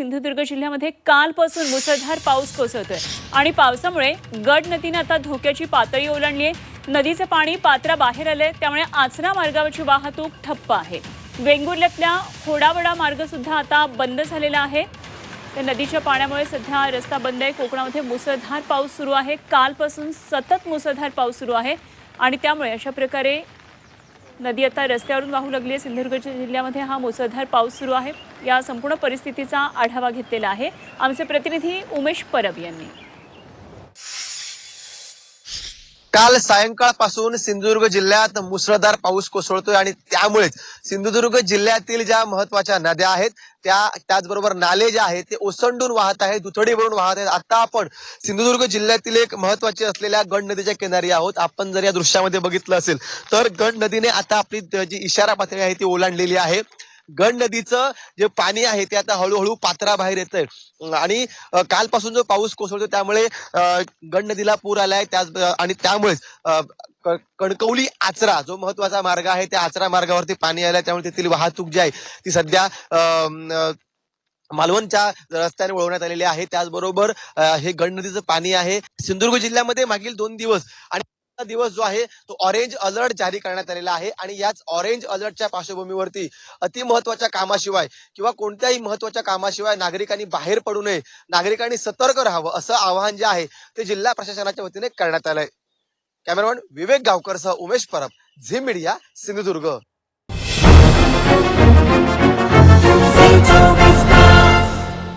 सिंधुदुर्ग जिल्ह्यामध्ये कालपासून मुसळधार पाऊस कोसळतोय. आणि पावसामुळे गड नदीनं आता धोक्याची पातळी ओलांडली आहे. नदीचं पाणी पात्राबाहेर आलंय. त्यामुळे आचरा मार्गावरची वाहतूक ठप्प आहे. वेंगुर्ल्यातल्या होडावडा मार्ग सुद्धा आता बंद झालेला आहे. त्या नदीच्या पाण्यामुळे सध्या रस्ता बंद आहे. कोकणामध्ये मुसळधार पाऊस सुरू आहे. कालपासून सतत मुसळधार पाऊस सुरू आहे. आणि त्यामुळे अशा प्रकारे नदी आता रस्त्यावरून वाहू लागली आहे. सिंधुदुर्ग जिल्ह्यामध्ये हा मुसळधार पाऊस सुरू आहे. या संपूर्ण परिस्थितीचा आढावा घेतलेला आहे. आमचे प्रतिनिधी उमेश परब यांनी. काल सायंकाळपासून सिंधुदुर्ग जिल्ह्यात मुसळधार पाऊस कोसळतोय आणि त्यामुळेच सिंधुदुर्ग जिल्ह्यातील ज्या महत्त्वाच्या नद्या आहेत त्या त्याचबरोबर नाले जे आहेत ते ओसंडून वाहत आहेत दुथडी भरून वाहत आहेत. आता आपण सिंधुदुर्ग जिल्ह्यातील एक महत्वाची असलेल्या गण नदीच्या किनारी आहोत. आपण जर या दृश्यामध्ये बघितलं असेल तर गण नदीने आता आपली जी इशारा पातळी आहे ती ओलांडलेली आहे. गण नदीचं जे पाणी आहे ते आता हळूहळू पात्राबाहेर येतंय. आणि कालपासून जो पाऊस कोसळतो त्यामुळे गण नदीला पूर आलाय त्याच आणि त्यामुळेच कणकवली आचरा जो महत्त्वाचा मार्ग आहे त्या आचरा मार्गावरती पाणी आलंय त्यामुळे तेथील वाहतूक जी आहे ती सध्या मालवणच्या रस्त्याने वळवण्यात आलेली आहे. त्याचबरोबर हे गण नदीचं पाणी आहे. सिंधुदुर्ग जिल्ह्यामध्ये मागील दोन दिवस आणि दिवस जो आहे तो ऑरेंज अलर्ट जारी करण्यात आलेला आहे. आणि याच ऑरेंज अलर्टच्या पार्श्वभूमीवरती अति महत्त्वाच्या कामाशिवाय किंवा कोणत्याही महत्त्वाच्या कामाशिवाय नागरिकांनी बाहेर पडू नये नागरिकांनी सतर्क राहावं असं आवाहन जे आहे ते जिल्हा प्रशासनाच्या वतीने करण्यात आलंय. कॅमेरामॅन विवेक गावकर सह उमेश परब झी मीडिया सिंधुदुर्ग.